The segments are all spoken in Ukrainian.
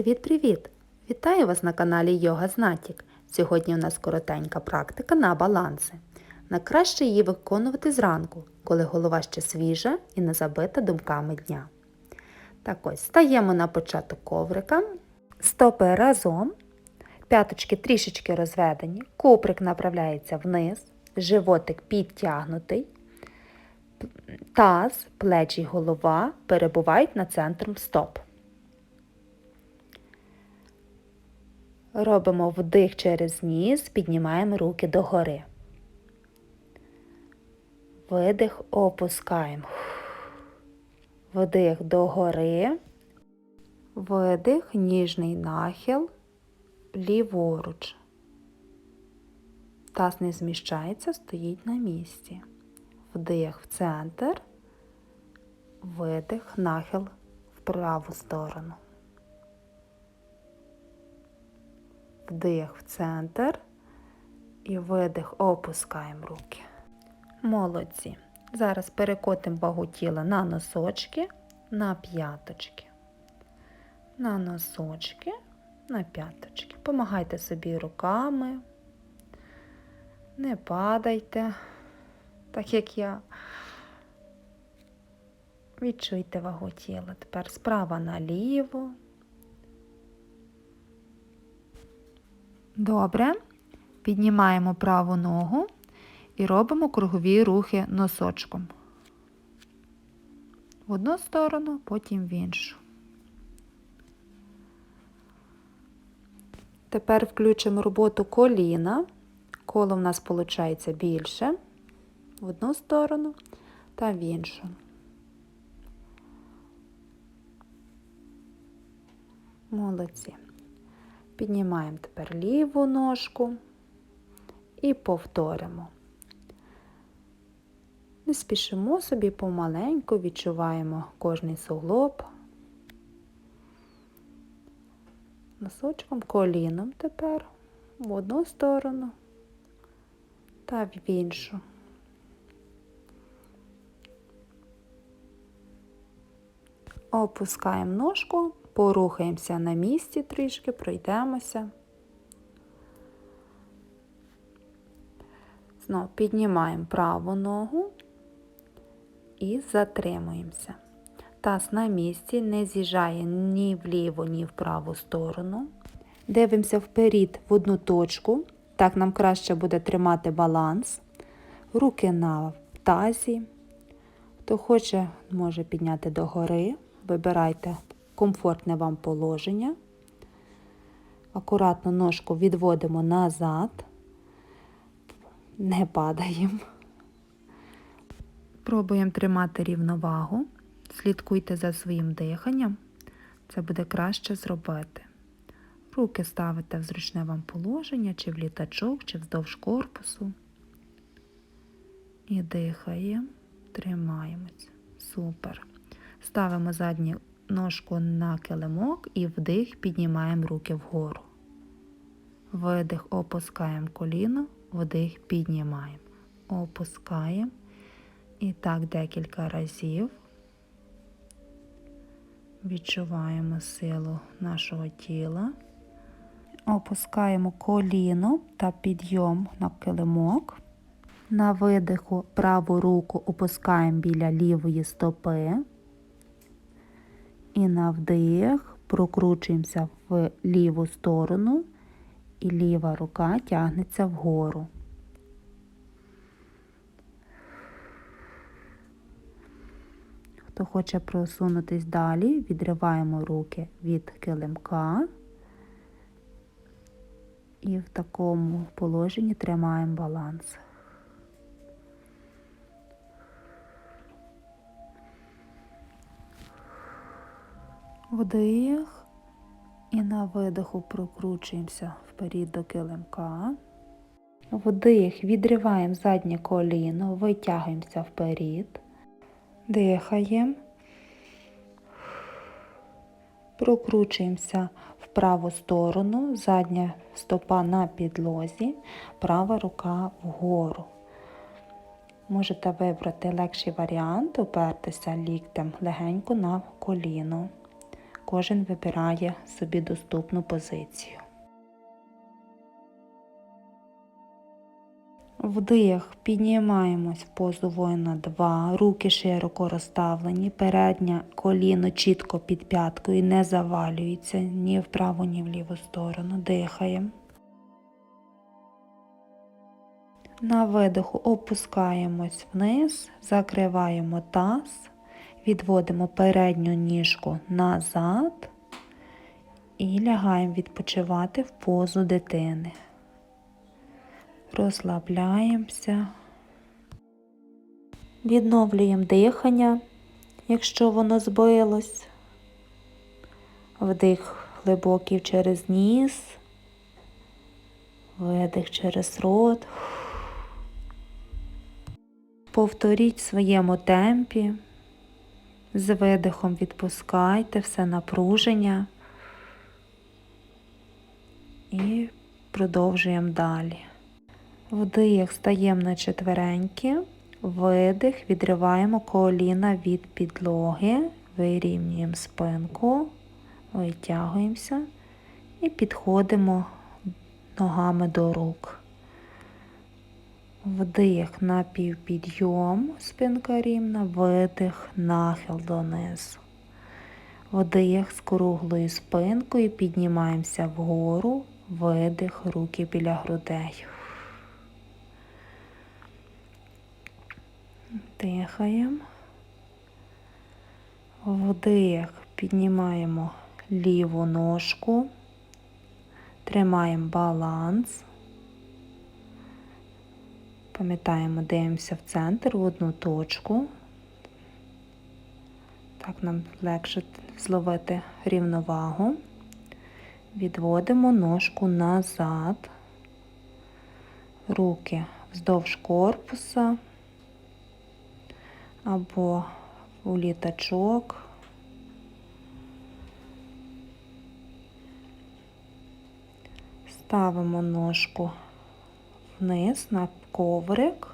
Привіт-привіт! Вітаю вас на каналі Йога Знатік. Сьогодні у нас коротенька практика на баланси. Найкраще її виконувати зранку, коли голова ще свіжа і не забита думками дня. Так ось, стаємо на початок коврика, стопи разом, п'яточки трішечки розведені, куприк направляється вниз, животик підтягнутий, таз, плечі й голова перебувають над центром стоп. Робимо вдих через ніс, піднімаємо руки догори. Видих, опускаємо. Вдих догори. Видих, ніжний нахил, ліворуч. Таз не зміщається, стоїть на місці. Вдих в центр, видих, нахил в праву сторону. Вдих в центр і видих, опускаємо руки. Молодці. Зараз перекотимо вагу тіла на носочки, на п'яточки. На носочки, на п'яточки. Помагайте собі руками. Не падайте, так як я. Відчуйте вагу тіла. Тепер справа наліво. Добре. Піднімаємо праву ногу і робимо кругові рухи носочком. В одну сторону, потім в іншу. Тепер включимо роботу коліна. Коло в нас виходить більше в одну сторону та в іншу. Молодці. Піднімаємо тепер ліву ножку і повторимо. Не спішимо собі помаленьку, відчуваємо кожний суглоб. Носочком, коліном тепер в одну сторону та в іншу. Опускаємо ножку, порухаємося на місці трішки, пройдемося. Знову піднімаємо праву ногу і затримуємося. Таз на місці не з'їжджає ні вліву, ні в праву сторону. Дивимося вперед в одну точку. Так нам краще буде тримати баланс. Руки на тазі. Хто хоче, може підняти догори. Вибирайте комфортне вам положення. Акуратно ножку відводимо назад, не падаємо. Пробуємо тримати рівновагу. Слідкуйте за своїм диханням. Це буде краще зробити. Руки ставите в зручне вам положення, чи в літачок, чи вздовж корпусу. І дихаємо, тримаємось. Супер. Ставимо задню ножку на килимок і вдих, піднімаємо руки вгору. Видих, опускаємо коліно, вдих, піднімаємо. Опускаємо. І так декілька разів. Відчуваємо силу нашого тіла. Опускаємо коліно та підйом на килимок. На видиху праву руку опускаємо біля лівої стопи. І на вдих прокручуємося в ліву сторону, і ліва рука тягнеться вгору. Хто хоче просунутись далі, відриваємо руки від килимка і в такому положенні тримаємо баланс. Вдих і на видиху прокручуємося вперед до килимка. Вдих, відриваємо заднє коліно, витягуємося вперед. Дихаємо, прокручуємося в праву сторону, задня стопа на підлозі, права рука вгору. Можете вибрати легший варіант, опертися ліктем легенько на коліно. Кожен вибирає собі доступну позицію. Вдих, піднімаємось в позу воїна 2, руки широко розставлені, переднє коліно чітко під п'яткою, не завалюється ні вправо, ні в ліву сторону. Дихаємо. На видиху опускаємось вниз, закриваємо таз, відводимо передню ніжку назад і лягаємо відпочивати в позу дитини. Розслабляємося, відновлюємо дихання, якщо воно збилось. Вдих глибокий через ніс, видих через рот. Повторіть в своєму темпі. З видихом відпускайте все напруження і продовжуємо далі. Вдих стаємо на четвереньки, видих, відриваємо коліна від підлоги, вирівнюємо спинку, витягуємося і підходимо ногами до рук. Вдих на півпідйом, спинка рівна, видих, нахил донизу. Вдих з круглою спинкою, піднімаємося вгору, видих, руки біля грудей. Дихаємо. Вдих, піднімаємо ліву ножку, тримаємо баланс. Пам'ятаємо, дивимося в центр в одну точку. Так нам легше зловити рівновагу. Відводимо ножку назад, руки вздовж корпуса або у літачок. Ставимо ножку вниз на коврик,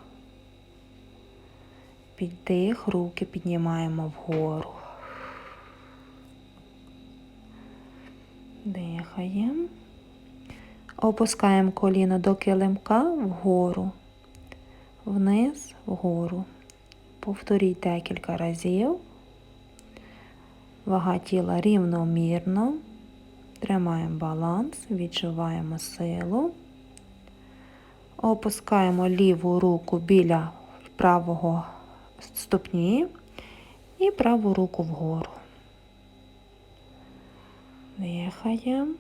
піддих, руки піднімаємо вгору. Дихаємо. Опускаємо коліно до килимка вгору, вниз, вгору. Повторіть декілька разів. Вага тіла рівномірно. Тримаємо баланс, відчуваємо силу. Опускаємо ліву руку біля правого ступні і праву руку вгору. Дихаємо.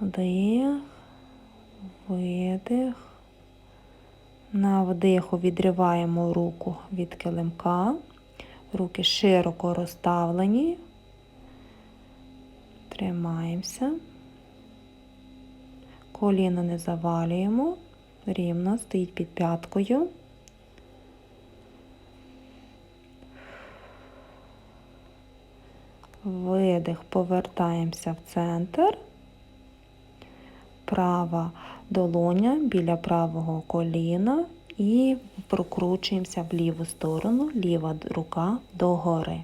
Вдих, видих. На вдиху відриваємо руку від килимка. Руки широко розставлені. Тримаємося. Коліно не завалюємо, рівно стоїть під п'яткою. Видих, повертаємося в центр. Права долоня біля правого коліна і прокручуємося в ліву сторону, ліва рука догори.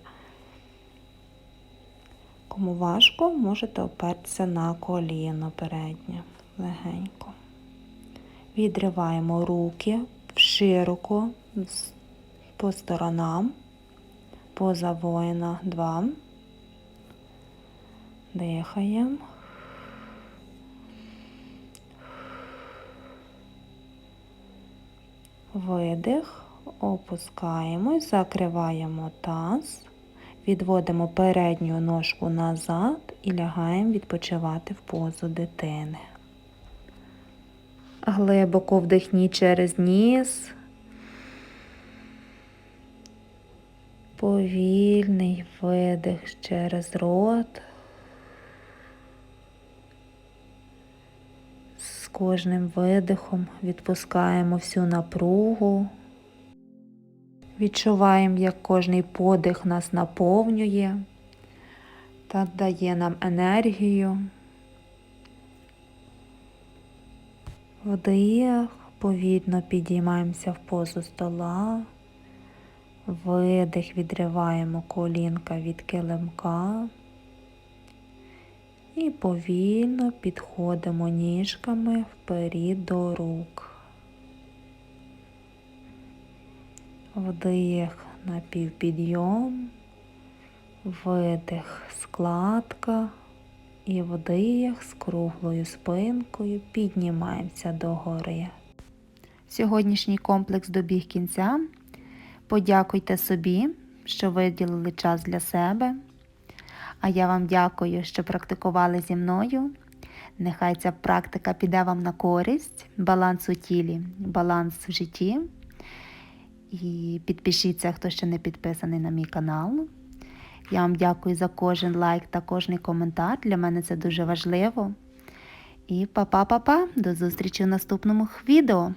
Кому важко, можете опертися на коліно переднє легенько. Відриваємо руки широко по сторонам, поза воїна 2. Дихаємо. Видих, опускаємось, закриваємо таз, відводимо передню ножку назад і лягаємо відпочивати в позу дитини. Глибоко вдихніть через ніс. Повільний видих через рот. З кожним видихом відпускаємо всю напругу. Відчуваємо, як кожний подих нас наповнює та дає нам енергію. Вдих, повільно підіймаємося в позу стола, Видих, відриваємо колінка від килимка. І повільно підходимо ніжками вперед до рук. Вдих на півпідйом, видих складка і вдих з круглою спинкою піднімаємося догори. Сьогоднішній комплекс добіг кінця. Подякуйте собі, що виділили час для себе. А я вам дякую, що практикували зі мною. Нехай ця практика піде вам на користь, баланс у тілі, баланс в житті. І підпишіться, хто ще не підписаний на мій канал. Я вам дякую за кожен лайк та кожний коментар. Для мене це дуже важливо. І па-па-па-па, до зустрічі в наступному відео.